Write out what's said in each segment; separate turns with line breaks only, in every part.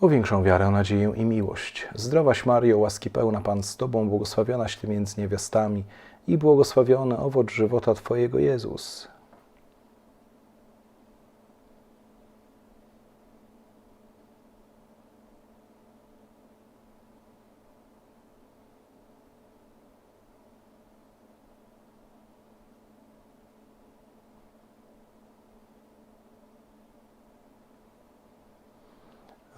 O większą wiarę, nadzieję i miłość. Zdrowaś Mario, łaski pełna Pan z Tobą, błogosławionaś Ty między niewiastami i błogosławiony owoc żywota Twojego Jezus.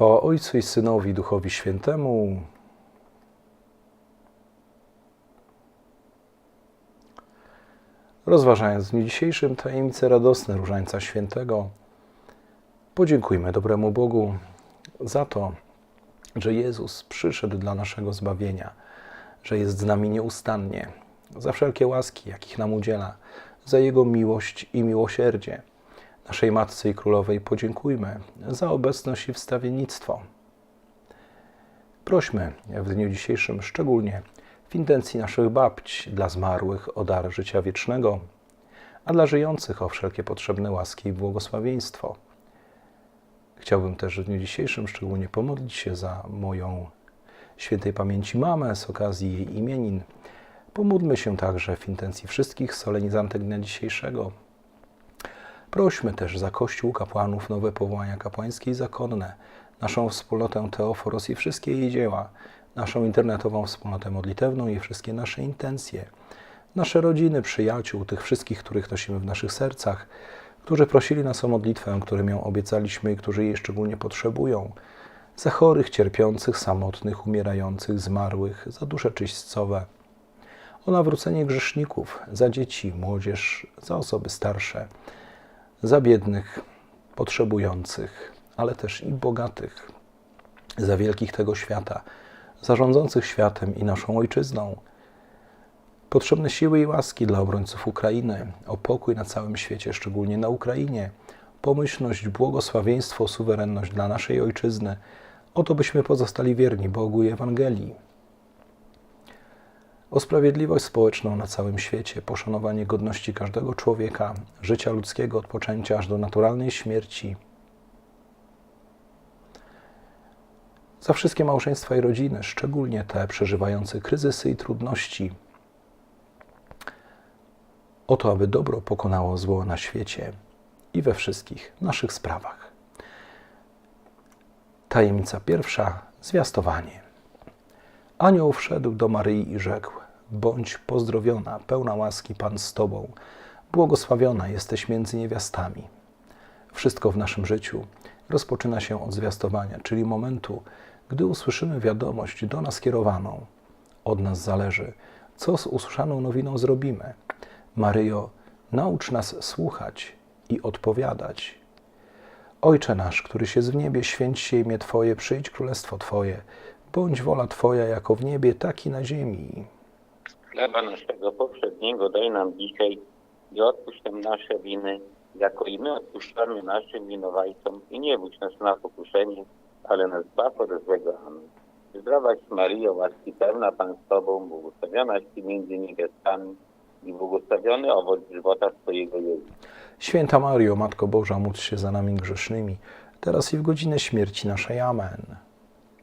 Chwała Ojcu i Synowi, Duchowi Świętemu. Rozważając w dniu dzisiejszym tajemnice radosne Różańca Świętego, podziękujmy dobremu Bogu za to, że Jezus przyszedł dla naszego zbawienia, że jest z nami nieustannie, za wszelkie łaski, jakich nam udziela, za Jego miłość i miłosierdzie. Naszej Matce i Królowej podziękujmy za obecność i wstawiennictwo. Prośmy w dniu dzisiejszym szczególnie w intencji naszych babć dla zmarłych o dar życia wiecznego, a dla żyjących o wszelkie potrzebne łaski i błogosławieństwo. Chciałbym też w dniu dzisiejszym szczególnie pomodlić się za moją świętej pamięci mamę z okazji jej imienin. Pomódlmy się także w intencji wszystkich solenizantek dnia dzisiejszego. Prośmy też za Kościół, kapłanów, nowe powołania kapłańskie i zakonne, naszą wspólnotę Teoforos i wszystkie jej dzieła, naszą internetową wspólnotę modlitewną i wszystkie nasze intencje, nasze rodziny, przyjaciół, tych wszystkich, których nosimy w naszych sercach, którzy prosili nas o modlitwę, którym ją obiecaliśmy i którzy jej szczególnie potrzebują, za chorych, cierpiących, samotnych, umierających, zmarłych, za dusze czyśćcowe, o nawrócenie grzeszników, za dzieci, młodzież, za osoby starsze, za biednych, potrzebujących, ale też i bogatych, za wielkich tego świata, zarządzących światem i naszą ojczyzną. Potrzebne siły i łaski dla obrońców Ukrainy, o pokój na całym świecie, szczególnie na Ukrainie, pomyślność, błogosławieństwo, suwerenność dla naszej ojczyzny, o to byśmy pozostali wierni Bogu i Ewangelii o sprawiedliwość społeczną na całym świecie, poszanowanie godności każdego człowieka, życia ludzkiego od poczęcia aż do naturalnej śmierci. Za wszystkie małżeństwa i rodziny, szczególnie te przeżywające kryzysy i trudności. O to, aby dobro pokonało zło na świecie i we wszystkich naszych sprawach. Tajemnica pierwsza zwiastowanie. Anioł wszedł do Maryi i rzekł: Bądź pozdrowiona, pełna łaski Pan z Tobą. Błogosławiona jesteś między niewiastami. Wszystko w naszym życiu rozpoczyna się od zwiastowania, czyli momentu, gdy usłyszymy wiadomość do nas kierowaną. Od nas zależy, co z usłyszaną nowiną zrobimy. Maryjo, naucz nas słuchać i odpowiadać. Ojcze nasz, któryś jest w niebie, święć się imię Twoje, przyjdź królestwo Twoje. Bądź wola Twoja jako w niebie, tak i na ziemi.
Chleba naszego poprzedniego daj nam dzisiaj i odpuść nam nasze winy, jako i my odpuszczamy naszym winowajcom i nie wódź nas na pokuszenie, ale nas zbaw od złego. Amen. Zdrowaś Maryjo, łaski pełna Pan z Tobą, błogosławionaś Ty między niewiastami i błogosławiony owoc żywota Twojego Jezus.
Święta Mario, Matko Boża, módl się za nami grzesznymi, teraz i w godzinę śmierci naszej. Amen.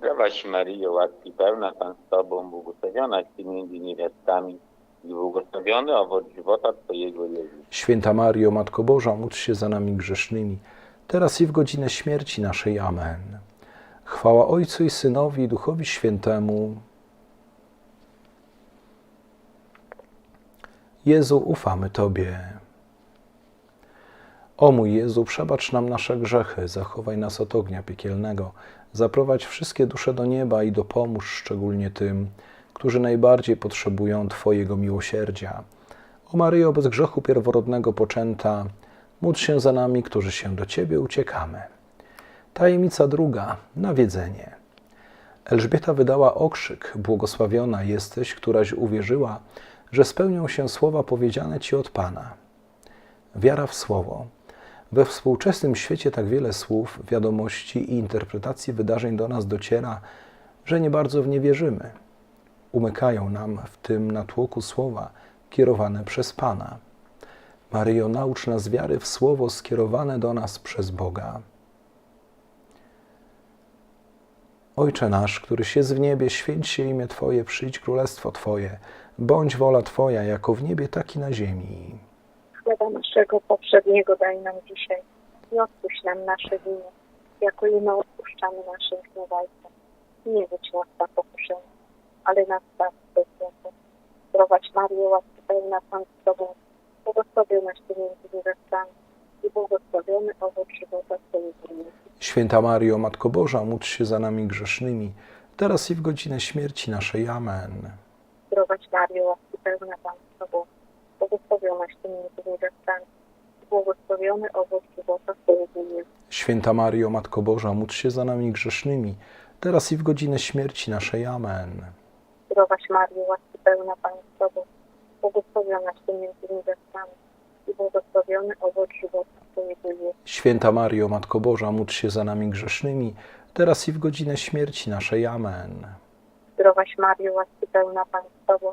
Zdrowaś Maryjo, łaski pełna Pan z Tobą, Ty między niewiastami i błogosławiony owoc żywota Twojego.
Święta Mario, Matko Boża, módl się za nami grzesznymi, teraz i w godzinę śmierci naszej. Amen. Chwała Ojcu i Synowi i Duchowi Świętemu. Jezu, ufamy Tobie. O mój Jezu, przebacz nam nasze grzechy, zachowaj nas od ognia piekielnego, zaprowadź wszystkie dusze do nieba i dopomóż szczególnie tym, którzy najbardziej potrzebują Twojego miłosierdzia. O Maryjo, bez grzechu pierworodnego poczęta, módl się za nami, którzy się do Ciebie uciekamy. Tajemnica druga, nawiedzenie. Elżbieta wydała okrzyk: Błogosławiona jesteś, któraś uwierzyła, że spełnią się słowa powiedziane ci od Pana. Wiara w słowo. We współczesnym świecie tak wiele słów, wiadomości i interpretacji wydarzeń do nas dociera, że nie bardzo w nie wierzymy. Umykają nam w tym natłoku słowa kierowane przez Pana. Maryjo, naucz nas wiary w słowo skierowane do nas przez Boga. Ojcze nasz, któryś jest w niebie, święć się imię Twoje, przyjdź królestwo Twoje, bądź wola Twoja, jako w niebie, tak i na ziemi.
Chleba naszego poprzedniego daj nam dzisiaj i odpuść nam nasze winy, jako i my odpuszczamy naszym winowajcom. Nie wódź nas na pokuszenie, ale nas zbaw złego. Zdrowaś Maryjo, łaski pełna Pan z Tobą, błogosławionaś Ty między niewiastami i błogosławiony owoc żywota Twojego.
Święta Mario, Matko Boża, módl się za nami grzesznymi, teraz i w godzinę śmierci naszej. Amen.
Zdrowaś Maryjo, łaski pełna Pan z Tobą, błogosławionaś Ty między niewiastami błogosławiony owoc żywota Twojego Jezus.
Święta Mario, Matko Boża, módl się za nami grzesznymi, teraz i w godzinę śmierci naszej. Amen.
Zdrowaś Maryjo, łaski pełna Pan z Tobą, błogosławionaś Ty między niewiastami i błogosławiony owoc żywota Twojego Jezus.
Święta Mario, Matko Boża, módl się za nami grzesznymi, teraz i w godzinę śmierci naszej. Amen.
Zdrowaś Mario, łaski pełna Pan z Tobą,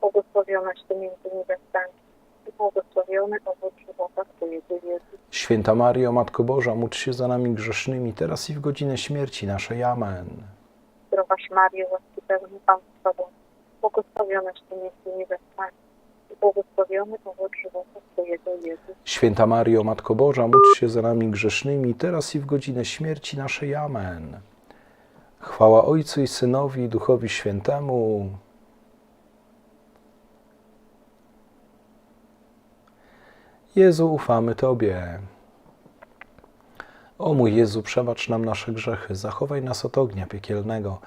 błogosławionaś Ty między niewiastami i błogosławiony owoc żywota Twojego Jezus.
Święta Mario, Matko Boża, módl się za nami grzesznymi, teraz i w godzinę śmierci naszej. Amen.
Zdrowaś Mario, łaski pełna Pan z Tobą, błogosławionaś Ty między niewiastami i błogosławiony owoc żywota Twojego Jezus.
Święta Mario, Matko Boża, módl się za nami grzesznymi, teraz i w godzinę śmierci naszej. Amen. Chwała Ojcu i Synowi i Duchowi Świętemu. Jezu, ufamy Tobie. O mój Jezu, przebacz nam nasze grzechy, zachowaj nas od ognia piekielnego,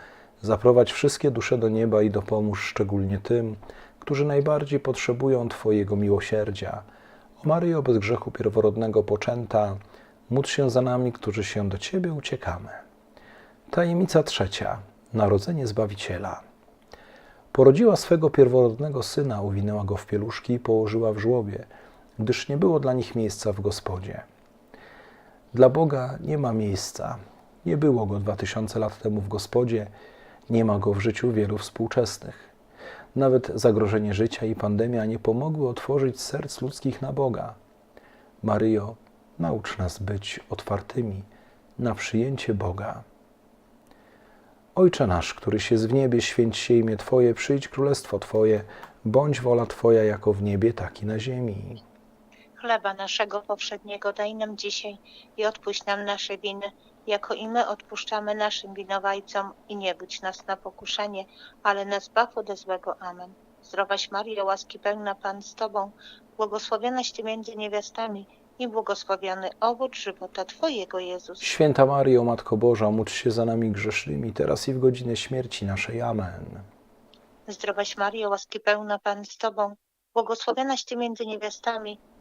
zaprowadź wszystkie dusze do nieba i dopomóż szczególnie tym, którzy najbardziej potrzebują Twojego miłosierdzia. O Maryjo, bez grzechu pierworodnego poczęta, módl się za nami, którzy się do Ciebie uciekamy. Tajemnica trzecia. Narodzenie Zbawiciela. Porodziła swego pierworodnego syna, uwinęła go w pieluszki i położyła w żłobie, gdyż nie było dla nich miejsca w gospodzie. Dla Boga nie ma miejsca. Nie było go dwa tysiące lat temu w gospodzie, nie ma go w życiu wielu współczesnych. Nawet zagrożenie życia i pandemia nie pomogły otworzyć serc ludzkich na Boga. Maryjo, naucz nas być otwartymi na przyjęcie Boga. Ojcze nasz, któryś jest w niebie, święć się imię Twoje, przyjdź królestwo Twoje, bądź wola Twoja jako w niebie, tak i na ziemi.
Chleba naszego powszedniego daj nam dzisiaj i odpuść nam nasze winy, jako i my odpuszczamy naszym winowajcom i nie budź nas na pokuszenie, ale nas zbaw ode złego. Amen. Zdrowaś Maryjo, łaski pełna Pan z Tobą, błogosławionaś Ty między niewiastami i błogosławiony owoc żywota Twojego Jezus.
Święta Maryjo, Matko Boża, módl się za nami grzesznymi, teraz i w godzinę śmierci naszej. Amen.
Zdrowaś Maryjo, łaski pełna Pan z Tobą, błogosławionaś Ty między niewiastami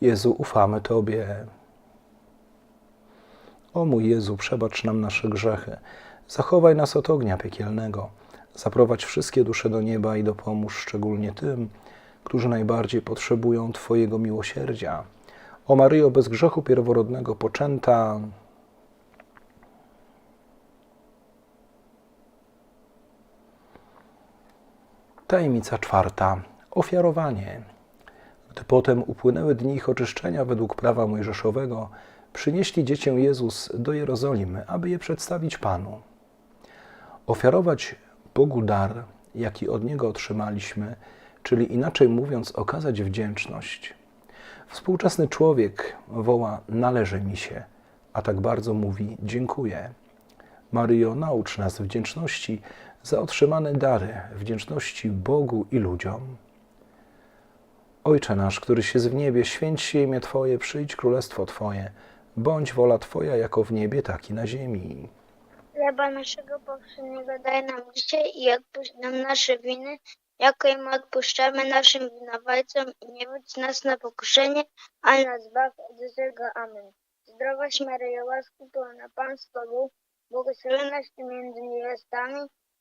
Jezu, ufamy Tobie. O mój Jezu, przebacz nam nasze grzechy. Zachowaj nas od ognia piekielnego. Zaprowadź wszystkie dusze do nieba i dopomóż szczególnie tym, którzy najbardziej potrzebują Twojego miłosierdzia. O Maryjo, bez grzechu pierworodnego poczęta, Tajemnica czwarta. Ofiarowanie. Gdy potem upłynęły dni ich oczyszczenia według prawa mojżeszowego, przynieśli dziecię Jezus do Jerozolimy, aby je przedstawić Panu. Ofiarować Bogu dar, jaki od Niego otrzymaliśmy, czyli inaczej mówiąc, okazać wdzięczność. Współczesny człowiek woła: Należy mi się, a tak bardzo mówi: Dziękuję. Maryjo, naucz nas wdzięczności za otrzymane dary, wdzięczności Bogu i ludziom. Ojcze nasz, któryś jest w niebie, święć się imię Twoje, przyjdź królestwo Twoje, bądź wola Twoja jako w niebie, tak i na ziemi.
Chleba naszego powszedniego daj nam dzisiaj i odpuść nam nasze winy, jako i my odpuszczamy naszym winowajcom i nie wódź nas na pokuszenie, ale nas zbaw od złego. Amen. Zdrowaś Maryjo, łaski pełna Pan z Tobą, błogosławionaś Ty między niewiastami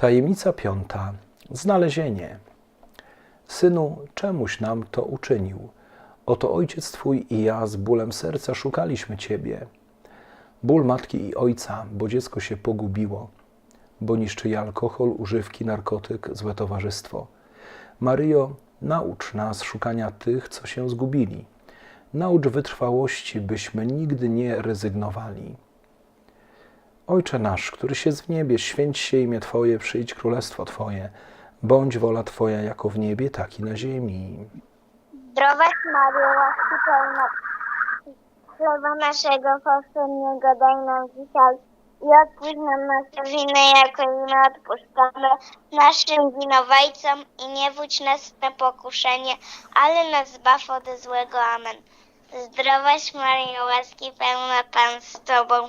Tajemnica piąta. Znalezienie. Synu, czemuś nam to uczynił? Oto ojciec Twój i ja z bólem serca szukaliśmy Ciebie. Ból matki i ojca, bo dziecko się pogubiło, bo niszczy je alkohol, używki, narkotyk, złe towarzystwo. Maryjo, naucz nas szukania tych, co się zgubili. Naucz wytrwałości, byśmy nigdy nie rezygnowali. Ojcze nasz, któryś jest w niebie, święć się imię Twoje, przyjdź królestwo Twoje. Bądź wola Twoja jako w niebie, tak i na ziemi.
Zdrowaś Maryjo, łaski pełna chleba naszego powszedniego daj nam dzisiaj i odpuść nam nasze winy, jako i my odpuszczamy naszym winowajcom i nie wódź nas na pokuszenie, ale nas zbaw ode złego. Amen. Zdrowaś Maryjo, łaski pełna Pan z Tobą,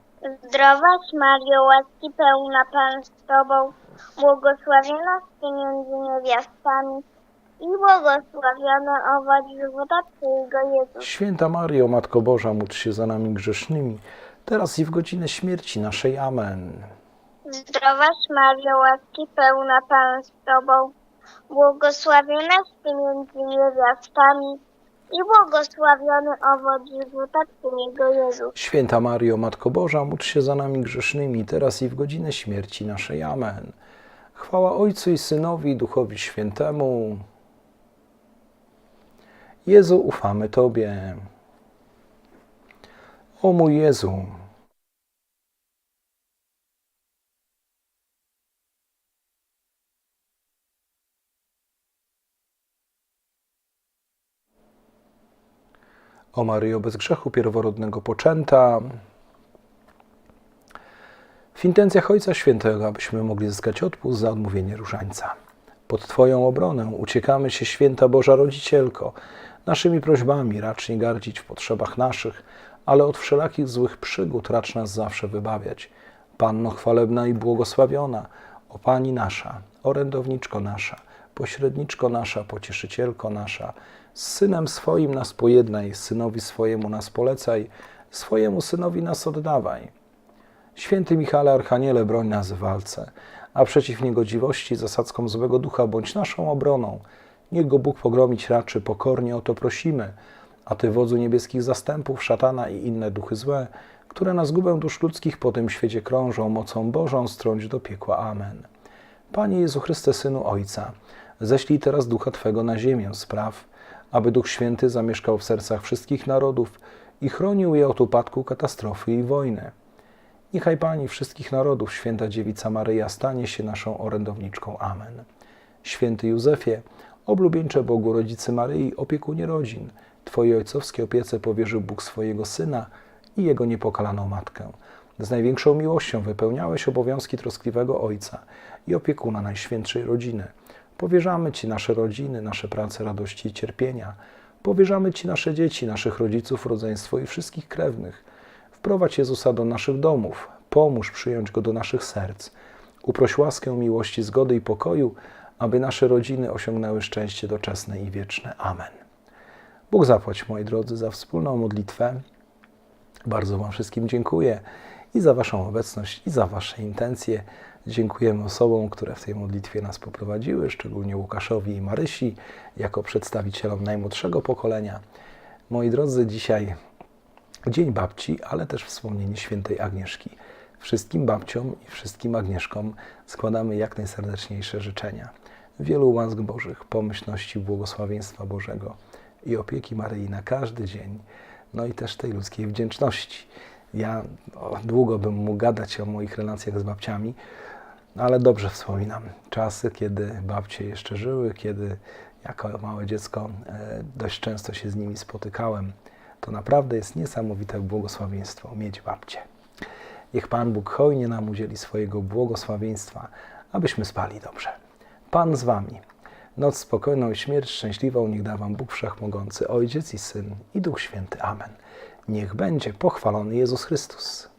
Zdrowaś Maryjo, łaski pełna Pan z Tobą, błogosławionaś Ty między niewiastami i błogosławiony owoc żywota Twojego Jezus.
Święta Mario, Matko Boża, módl się za nami grzesznymi, teraz i w godzinę śmierci naszej. Amen.
Zdrowaś Maryjo, łaski pełna Pan z Tobą, błogosławionaś Ty między niewiastami i błogosławiony owoc żywota Twojego Jezus.
Święta Mario, Matko Boża, módl się za nami grzesznymi, teraz i w godzinę śmierci naszej. Amen. Chwała Ojcu i Synowi Duchowi Świętemu. Jezu, ufamy Tobie. O mój Jezu, O Maryjo bez grzechu pierworodnego poczęta. W intencjach Ojca Świętego, abyśmy mogli zyskać odpust za odmówienie różańca. Pod Twoją obronę uciekamy się, Święta Boża Rodzicielko. Naszymi prośbami racz nie gardzić w potrzebach naszych, ale od wszelakich złych przygód racz nas zawsze wybawiać. Panno chwalebna i błogosławiona, o Pani nasza, orędowniczko nasza, pośredniczko nasza, pocieszycielko nasza, z Synem swoim nas pojednaj, Synowi swojemu nas polecaj, swojemu Synowi nas oddawaj. Święty Michale Archaniele, broń nas w walce, a przeciw niegodziwości zasadzką złego ducha bądź naszą obroną. Niech go Bóg pogromić raczy, pokornie o to prosimy. A Ty, wodzu niebieskich zastępów, szatana i inne duchy złe, które na zgubę dusz ludzkich po tym świecie krążą, mocą Bożą strąć do piekła. Amen. Panie Jezu Chryste, Synu Ojca, ześlij teraz Ducha Twego na ziemię, spraw, aby Duch Święty zamieszkał w sercach wszystkich narodów i chronił je od upadku, katastrofy i wojny. Niechaj Pani wszystkich narodów, święta Dziewica Maryja, stanie się naszą orędowniczką. Amen. Święty Józefie, oblubieńcze Bogu Rodzicy Maryi, opiekunie rodzin, Twojej ojcowskiej opiece powierzył Bóg swojego Syna i Jego niepokalaną Matkę. Z największą miłością wypełniałeś obowiązki troskliwego Ojca i opiekuna Najświętszej Rodziny. Powierzamy Ci nasze rodziny, nasze prace, radości i cierpienia. Powierzamy Ci nasze dzieci, naszych rodziców, rodzeństwo i wszystkich krewnych. Wprowadź Jezusa do naszych domów. Pomóż przyjąć go do naszych serc. Uproś łaskę miłości, zgody i pokoju, aby nasze rodziny osiągnęły szczęście doczesne i wieczne. Amen. Bóg zapłać, moi drodzy, za wspólną modlitwę. Bardzo Wam wszystkim dziękuję i za Waszą obecność, i za Wasze intencje. Dziękujemy osobom, które w tej modlitwie nas poprowadziły, szczególnie Łukaszowi i Marysi, jako przedstawicielom najmłodszego pokolenia. Moi drodzy, dzisiaj Dzień Babci, ale też wspomnienie świętej Agnieszki. Wszystkim babciom i wszystkim Agnieszkom składamy jak najserdeczniejsze życzenia. Wielu łask Bożych, pomyślności, błogosławieństwa Bożego i opieki Maryi na każdy dzień, no i też tej ludzkiej wdzięczności. Ja długo bym mógł gadać o moich relacjach z babciami, ale dobrze wspominam czasy, kiedy babcie jeszcze żyły, kiedy jako małe dziecko e, dość często się z nimi spotykałem. To naprawdę jest niesamowite błogosławieństwo mieć babcie. Niech Pan Bóg hojnie nam udzieli swojego błogosławieństwa, abyśmy spali dobrze. Pan z Wami. Noc spokojną i śmierć szczęśliwą niech da Wam Bóg Wszechmogący, Ojciec i Syn i Duch Święty. Amen. Niech będzie pochwalony Jezus Chrystus.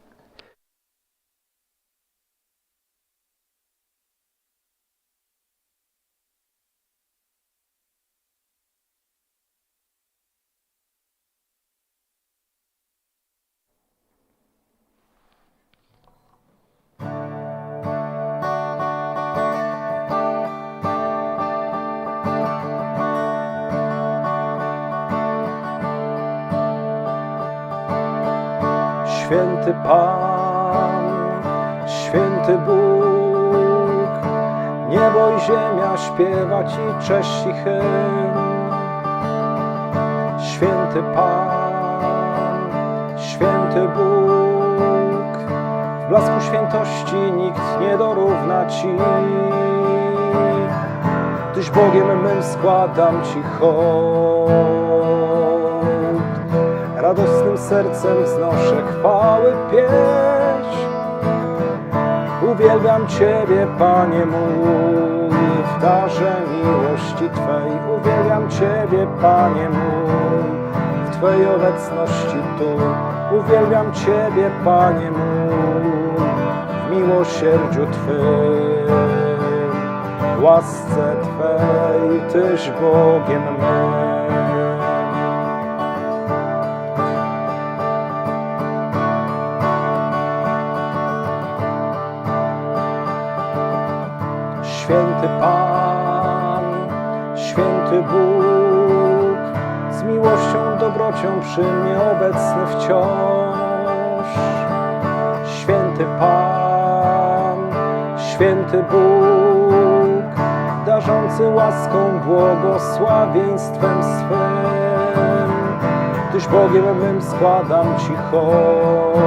Ci cześć i hymn. Święty Pan, święty Bóg, w blasku świętości nikt nie dorówna Ci. Tyś Bogiem mym składam Ci hołd. Radosnym sercem wznoszę chwały pieśń. Uwielbiam Ciebie, Panie mój, w darze miłości Twej. Uwielbiam Ciebie, Panie mój, w Twojej obecności tu. Uwielbiam Ciebie, Panie mój, w miłosierdziu Twym, łasce Twej, Tyś Bogiem mym. Dobrocią przy mnie obecny wciąż. Święty Pan, święty Bóg, darzący łaską, błogosławieństwem swym. Tyś Bogiem mym składam Ci hołd.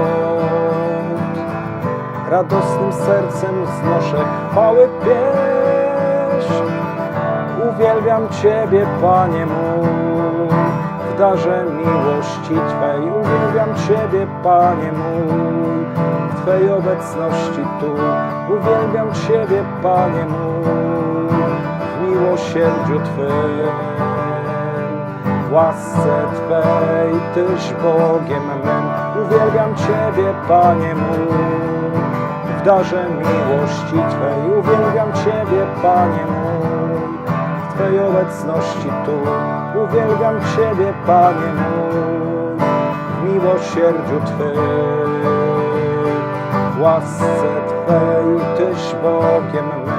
Radosnym sercem wznoszę chwały pieśń. Uwielbiam Ciebie, Panie mój, darze miłości Twej. Uwielbiam Ciebie, Panie mój, w Twej obecności tu. Uwielbiam Ciebie, Panie mój, w miłosierdziu Twym. W łasce Twej, Tyś Bogiem mym. Uwielbiam Ciebie, Panie mój, w darze miłości Twej. Uwielbiam Ciebie, Panie mój, Twej obecności tu. Uwielbiam Ciebie, Panie mój, w miłosierdziu Twym. W łasce Twej, Tyś Bogiem mym.